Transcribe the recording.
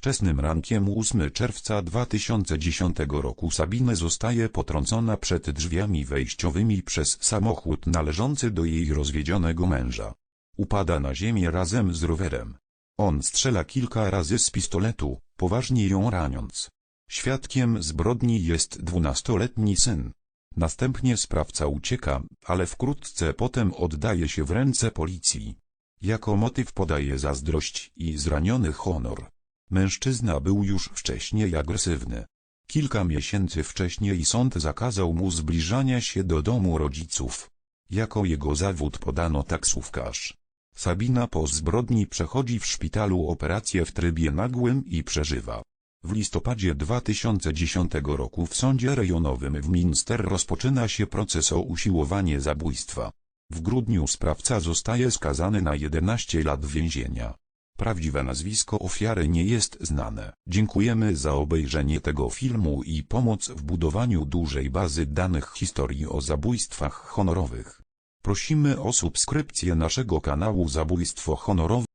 Wczesnym rankiem 8 czerwca 2010 roku Sabine zostaje potrącona przed drzwiami wejściowymi przez samochód należący do jej rozwiedzionego męża. Upada na ziemię razem z rowerem. On strzela kilka razy z pistoletu, poważnie ją raniąc. Świadkiem zbrodni jest dwunastoletni syn. Następnie sprawca ucieka, ale wkrótce potem oddaje się w ręce policji. Jako motyw podaje zazdrość i zraniony honor. Mężczyzna był już wcześniej agresywny. Kilka miesięcy wcześniej sąd zakazał mu zbliżania się do domu rodziców. Jako jego zawód podano taksówkarz. Sabina po zbrodni przechodzi w szpitalu operację w trybie nagłym i przeżywa. W listopadzie 2010 roku w sądzie rejonowym w Minster rozpoczyna się proces o usiłowanie zabójstwa. W grudniu sprawca zostaje skazany na 11 lat więzienia. Prawdziwe nazwisko ofiary nie jest znane. Dziękujemy za obejrzenie tego filmu i pomoc w budowaniu dużej bazy danych historii o zabójstwach honorowych. Prosimy o subskrypcję naszego kanału Zabójstwo Honorowe.